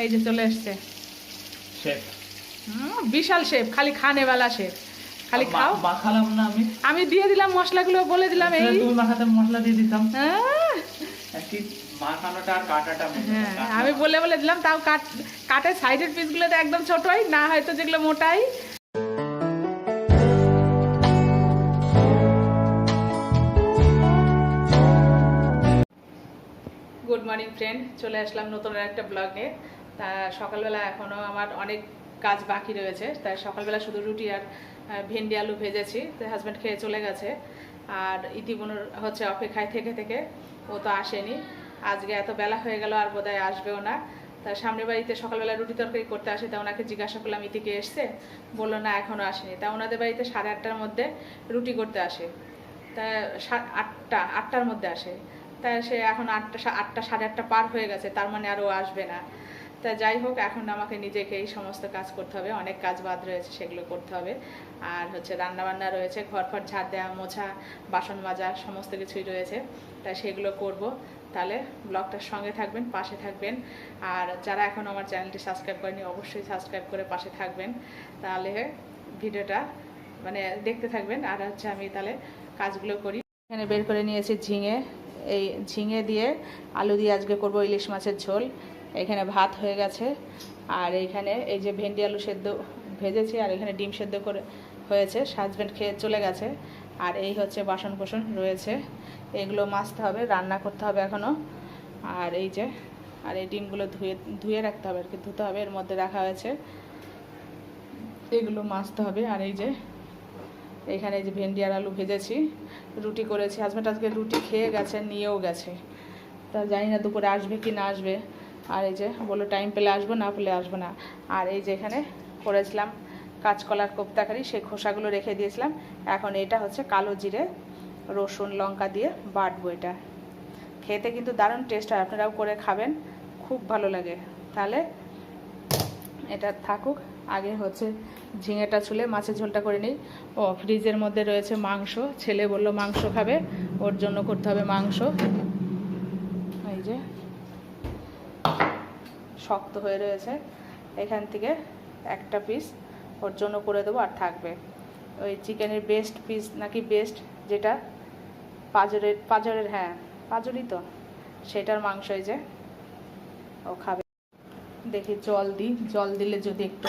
এই যে চলে এসছে। শেফ হুম, বিশাল শেপ খালি খানেওয়ালা শেপ খালি খাও। মাখালাম না আমি। আমি দিয়ে দিলাম মশলাগুলো বলে দিলাম এই। তুমি মাখাতে মশলা দিয়ে দিতাম। হ্যাঁ, একটি মাখানোটা আর কাটাটা হ্যাঁ। আমি বলে বলে দিলাম তাও কাট কাটের সাইডের পিসগুলো তো একদম ছোটই না হয়তো যেগুলো মোটাই। গুড মর্নিং ফ্রেন্ড চলে আসলাম নতুন একটা ব্লগে তা সকালবেলা এখনও আমার অনেক কাজ বাকি রয়েছে। তাই সকালবেলা শুধু রুটি আর ভেন্ডি আলু ভেজেছি। তো হাজব্যান্ড খেয়ে চলে গেছে। আর ইতিবনুর হচ্ছে অপেক্ষায় থেকে থেকে। ও তো আসেনি। আজকে এত বেলা হয়ে গেল, আর বোধহয় আসবেও না। তা সামনের বাড়িতে সকালবেলা রুটি তরকারি করতে আসে, তা ওনাকে জিজ্ঞাসা করলাম ইতিকে এসছে? বলল, না এখনও আসেনি। তা ওনাদের বাড়িতে সাড়ে আটটার মধ্যে রুটি করতে আসে। তা আটটা, আটটার মধ্যে আসে। তা সে এখন আটটা আটটা, সাড়ে আটটা পার হয়ে গেছে। তার মানে আরও আসবে না। তা যাই হোক, এখন আমাকে নিজেকে এই সমস্ত কাজ করতে হবে। অনেক কাজ বাদ রয়েছে, সেগুলো করতে হবে। আর হচ্ছে রান্না বান্না রয়েছে ঘর ফর ঝাড় দেওয়া, মোছা, বাসন মাজা, সমস্ত কিছুই রয়েছে। তাই সেগুলো করব। তাহলে ব্লগটার সঙ্গে থাকবেন, পাশে থাকবেন। আর যারা এখন আমার চ্যানেলটি সাবস্ক্রাইব করেনি, অবশ্যই সাবস্ক্রাইব করে পাশে থাকবেন। তাহলে ভিডিওটা মানে দেখতে থাকবেন। আর হচ্ছে আমি তাহলে কাজগুলো করি। এখানে বের করে নিয়েছি ঝিঙে। এই ঝিঙে দিয়ে আলু দিয়ে আজকে করব ইলিশ মাছের ঝোল। এখানে ভাত হয়ে গেছে। আর এইখানে এই যে ভেন্ডি আলু সেদ্ধ ভেজেছি, আর এখানে ডিম সেদ্ধ করে হয়েছে। হাজব্যান্ড খেয়ে চলে গেছে। আর এই হচ্ছে বাসন কোসন রয়েছে। এগুলো মাজতে হবে, রান্না করতে হবে এখনও আর এই যে, আর এই ডিমগুলো ধুয়ে ধুয়ে রাখতে হবে, আর কি ধুতে হবে। এর মধ্যে রাখা হয়েছে। এগুলো মাজতে হবে। আর এই যে, এখানে এই যে ভেন্ডি আর আলু ভেজেছি। রুটি করেছি। হাজব্যান্ড আজকে রুটি খেয়ে গেছে, নিয়েও গেছে। তা জানি না দুপুরে আসবে কি না আসবে। আর এই যে বলল টাইম পেলে আসব, না পেলে আসব না। আর এই যে এখানে করেছিলাম কাঁচকলার কোপ্তাকারি সেই খোসাগুলো রেখে দিয়েছিলাম। এখন এটা হচ্ছে কালো জিরে, রসুন, লঙ্কা দিয়ে বাটবো এটা। খেতে কিন্তু দারুণ টেস্ট হয়, আপনারাও করে খাবেন, খুব ভালো লাগে। তাহলে এটা থাকুক, আগে হচ্ছে ঝিঙেটা ছুলে মাছের ঝোলটা করে নিই। ও, ফ্রিজের মধ্যে রয়েছে মাংস, ছেলে বলল মাংস খাবে, ওর জন্য করতে হবে মাংস। এই যে শক্ত হয়ে রয়েছে, এখান থেকে একটা পিস ওর জন্য করে দেবো আর থাকবে। ওই চিকেনের বেস্ট পিস নাকি বেস্ট যেটা পাজরের পাজরের হ্যাঁ পাজরই তো, সেটার মাংস এই যে ও খাবে। দেখি জল দিই, জল দিলে যদি একটু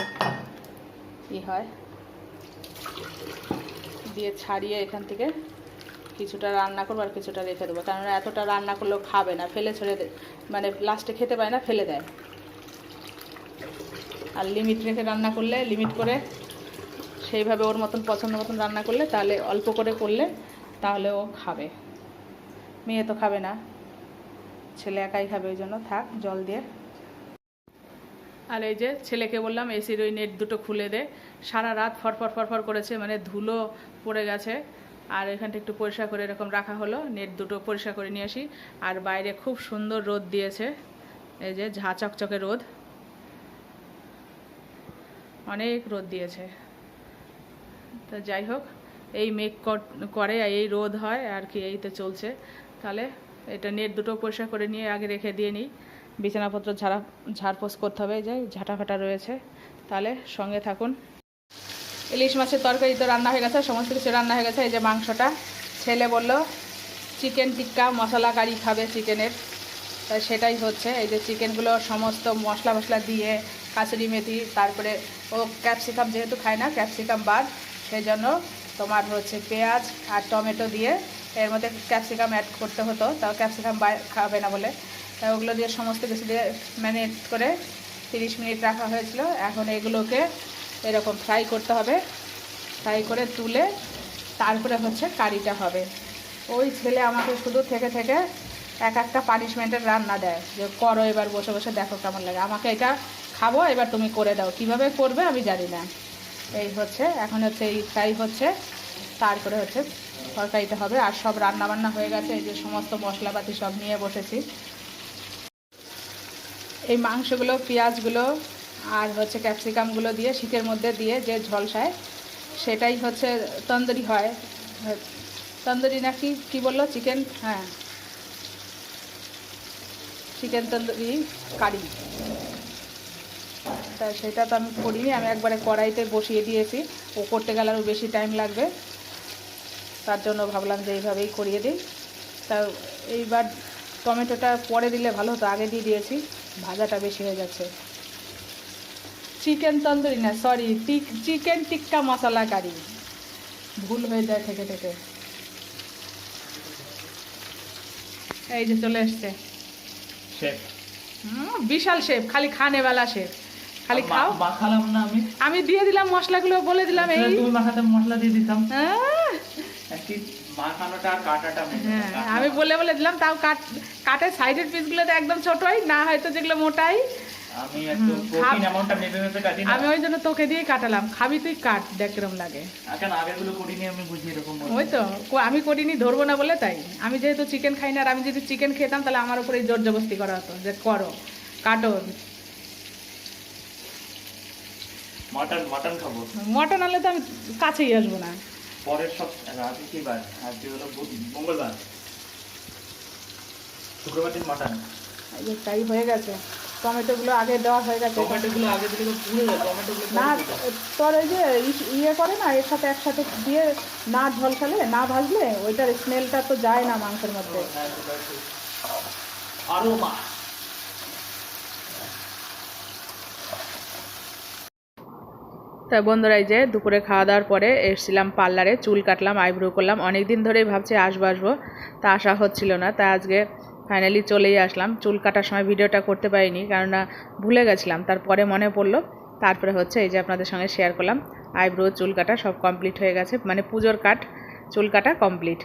ই হয়। দিয়ে ছাড়িয়ে এখান থেকে কিছুটা রান্না করব আর কিছুটা রেখে দেবো। কারণ এতটা রান্না করলেও খাবে না, ফেলে ছেড়ে মানে লাস্টে খেতে পায় না, ফেলে দেয়। আর লিমিট রেখে রান্না করলে লিমিট করে সেইভাবে ওর মতন পছন্দ মতন রান্না করলে, তাহলে অল্প করে করলে তাহলে ও খাবে। মেয়ে তো খাবে না। ছেলে একাই খাবে ওই জন্য, থাক, জল দিয়ে আর এই যে ছেলেকে বললাম, এসির ওই নেট দুটো খুলে দে। সারা রাত ফরফর ফরফর করেছে মানে ধুলো পড়ে গেছে। আর এখানটা একটু পরিষ্কার করে এরকম রাখা হলো। নেট দুটো পরিষ্কার করে নিয়ে আসি। আর বাইরে খুব সুন্দর রোদ দিয়েছে। এই যে ঝা চকচকে রোদ। অনেক রোদ দিয়েছে। তো যাই হোক, এই মেঘ কর- এই রোদ হয় আর কি, এই তো চলছে। তাহলে এটা নেট দুটো পরিষ্কার করে নিয়ে আগে রেখে দিয়ে নিই। বিছানাপত্র ঝাড়া, ঝাড়পোছ করতে হবে যে ঝাঁটা ফাটা রয়েছে। তাহলে সঙ্গে থাকুন। ইলিশ মাছের তরকারি তো রান্না হয়ে গেছে, সমস্ত কিছু রান্না হয়ে গেছে, এই যে মাংসটা। ছেলে বলল, চিকেন টিক্কা মশলা কারি খাবে চিকেনের। তাই সেটাই হচ্ছে, এই যে চিকেনগুলো সমস্ত মশলা মশলা দিয়ে কাসুরি মেথি, তারপরে ও ক্যাপসিকাম যেহেতু খায় না, ক্যাপসিকাম বাদ সেই জন্য তোমার হচ্ছে পেঁয়াজ আর টমেটো দিয়ে এর মধ্যে ক্যাপসিকাম অ্যাড করতে হতো, তাও ক্যাপসিকাম খাবে না বলে। তাই ওগুলো দিয়ে সমস্ত কিছু দিয়ে ম্যারিনেট করে তিরিশ মিনিট রাখা হয়েছিল। এখন এগুলোকে এরকম ফ্রাই করতে হবে। ফ্রাই করে তুলে তারপরে হচ্ছে কারিটা হবে। ওই ছেলে আমাকে শুধু থেকে থেকে এক একটা পানিশমেন্টের রান্না দেয়। যে করো এবার বসে বসে দেখো কেমন লাগে। আমাকে এটা খাব, এবার তুমি করে দাও। কীভাবে করবে আমি জানি না। এই হচ্ছে, এখন হচ্ছে এই ফ্রাই হচ্ছে, তারপরে হচ্ছে তরকারিটা হবে। আর সব রান্না বান্না হয়ে গেছে, এই যে সমস্ত মশলাপাতি সব নিয়ে বসেছি। এই মাংসগুলো, পেঁয়াজগুলো, আর হচ্ছে ক্যাপসিকামগুলো দিয়ে, শীতের মধ্যে দিয়ে যে ঝলসায়, সেটাই হচ্ছে তন্দুরি হয়। তন্দুরি নাকি কি বলল? চিকেন? হ্যাঁ। Chicken tandoori, curry. তা সেটা তো আমি করিনি আমি একবারে কড়াইতে বসিয়ে দিয়েছি। ও করতে গেলে আরও বেশি টাইম লাগবে। তার জন্য ভাবলাম যে এইভাবেই করিয়ে দিই। তা এইবার টমেটোটা পরে দিলে ভালো হতো আগে দিয়ে দিয়েছি ভাজাটা বেশি হয়ে যাচ্ছে। চিকেন তন্দুরি না সরি টিক চিকেন টিক্কা মশলা কারি। ভুল হয়ে যায় থেকে থেকে। এই যে চলে এসছে। শেফ বিশাল শেফ খালি খানেওয়ালা শেফ খালি খাও। মাখালাম না আমি। আমি দিয়ে দিলাম মশলাগুলো বলে দিলাম এই। তুমি মাখাতে মশলা দিয়ে দিতাম। মাখানোটা কাটাটা হ্যাঁ। আমি বলে বলে দিলাম তাও কাট কাটের সাইডের পিসগুলো তো একদম ছোটই না হয়তো যেগুলো মোটাই। আমি ওই জন্য তোকে দিয়ে কাটালাম। খাবি তুই কাট দেখ কিরম লাগে। ওই তো আমি করিনি ধরবো না বলে তাই। আমি যেহেতু চিকেন খাই না আর আমি যদি চিকেন খেতাম তাহলে আমার উপরে জোর জবস্তি করা হতো। যে করো কাটো। মাটন মাটন খাব। মটন আনলে তো আমি কাছেই আসব না। পরের সব আজকে কি বার আজকে হলো মঙ্গলবার। শুক্রবার দিন মাটন। এই তাই হয়ে গেছে। টমেটোগুলো আগে দেওয়া হয়ে গেছে। টমেটোগুলো আগে দিলে পুড়ে যায় টমেটোগুলো না তোর ওই যে ইয়ে করে না এর সাথে একসাথে দিয়ে না ঝলসালে না ভাজলে ওইটার স্মেলটা তো যায় না মাংসের মধ্যে। আরও মা তা বন্ধুরা এই যে দুপুরে খাওয়া দাওয়ার পরে এসেছিলাম পার্লারে, চুল কাটলাম, আইব্রো করলাম। অনেক দিন ধরেই ভাবছি আসব আসব। তা আসা হচ্ছিল না। তা আজকে ফাইনালি চলেই আসলাম। চুল কাটার সময় ভিডিওটা করতে পারিনি, কেননা ভুলে গেছিলাম। তারপরে মনে পড়ল। তারপরে হচ্ছে এই যে আপনাদের সঙ্গে শেয়ার করলাম। আইব্রো, চুল কাটা সব কমপ্লিট হয়ে গেছে। মানে পুজোর কাট, চুল কাটা কমপ্লিট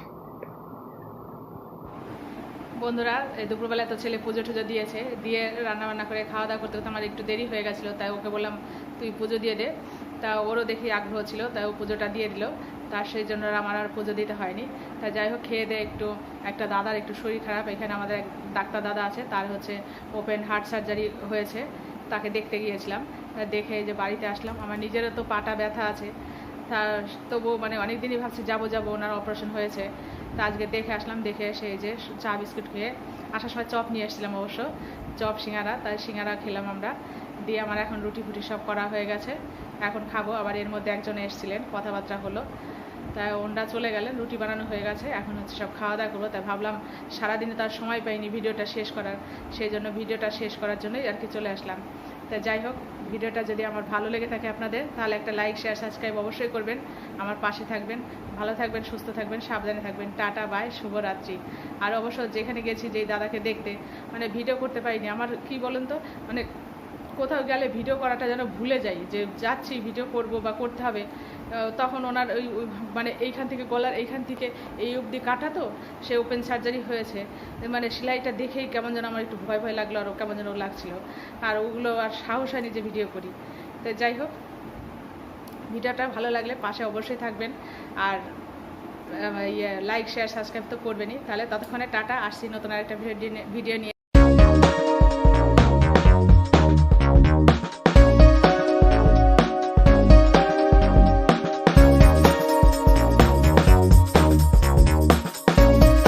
বন্ধুরা, এই দুপুরবেলা তো ছেলে পুজো টুজো দিয়েছে। দিয়ে রান্না বান্না করে খাওয়া দাওয়া করতে করতে আমার একটু দেরি হয়ে গেছিল, তাই ওকে বললাম, তুই পুজো দিয়ে দে। তা ওরও দেখি আগ্রহ ছিল তাই ও পুজোটা দিয়ে দিল। তার সেই জন্য আমার আর পুজো দিতে হয়নি। তা যাই হোক, খেয়ে দিয়ে একটু, একটা দাদার একটু শরীর খারাপ, এখানে আমাদের এক ডাক্তার দাদা আছে, তার হচ্ছে ওপেন হার্ট সার্জারি হয়েছে, তাকে দেখতে গিয়েছিলাম। দেখে যে বাড়িতে আসলাম, আমার নিজেরও তো পাটা ব্যথা আছে। তা তবু মানে অনেক দিনই ভাবছি যাব যাব, ওনার অপারেশন হয়েছে। তা আজকে দেখে আসলাম, দেখে এসে এই যে চা বিস্কুট খেয়ে আসার সময় চপ নিয়ে এসেছিলাম অবশ্য, চপ, সিঙ্গারা, তাই সিঙ্গারা খেলাম আমরা। দিয়ে আমার এখন রুটি ফুটি সব করা হয়ে গেছে। এখন খাব। আবার এর মধ্যে একজন এসেছিলেন, কথাবার্তা হলো। তাই ওনরা চলে গেলেন, রুটি বানানো হয়ে গেছে। এখন হচ্ছে সব খাওয়া দাওয়া করব। তাই ভাবলাম সারাদিনে তার সময় পাইনি ভিডিওটা শেষ করার, সেই জন্য ভিডিওটা শেষ করার জন্যই আর কি চলে আসলাম। তা যাই হোক, ভিডিওটা যদি আমার ভালো লেগে থাকে আপনাদের, তাহলে একটা লাইক, শেয়ার, সাবস্ক্রাইব অবশ্যই করবেন। আমার পাশে থাকবেন, ভালো থাকবেন, সুস্থ থাকবেন, সাবধানে থাকবেন। টাটা, বাই, শুভরাত্রি। আর অবশ্য যেখানে গেছি, যেই দাদাকে দেখতে মানে ভিডিও করতে পারিনি। আমার কি বলুন তো মানে কোথাও গেলে ভিডিও করাটা যেন ভুলে যাই, যে যাচ্ছি ভিডিও করব বা করতে হবে তখন ওনার ওই মানে এইখান থেকে গলার এইখান থেকে এই অবধি কাটা তো, সে ওপেন সার্জারি হয়েছে। মানে সেলাইটা দেখেই কেমন যেন আমার একটু ভয় ভয় লাগল, আর কেমন যেন লাগছিল। আর ওগুলো আর সাহস হয়নি যে ভিডিও করি। তো যাই হোক, ভিডিওটা ভালো লাগলে পাশে অবশ্যই থাকবেন। আর ইয়ে লাইক শেয়ার সাবস্ক্রাইব তো করবেনই। তাহলে ততক্ষণে টাটা, আসছি নতুন আরেকটা ভিডিও নিয়ে।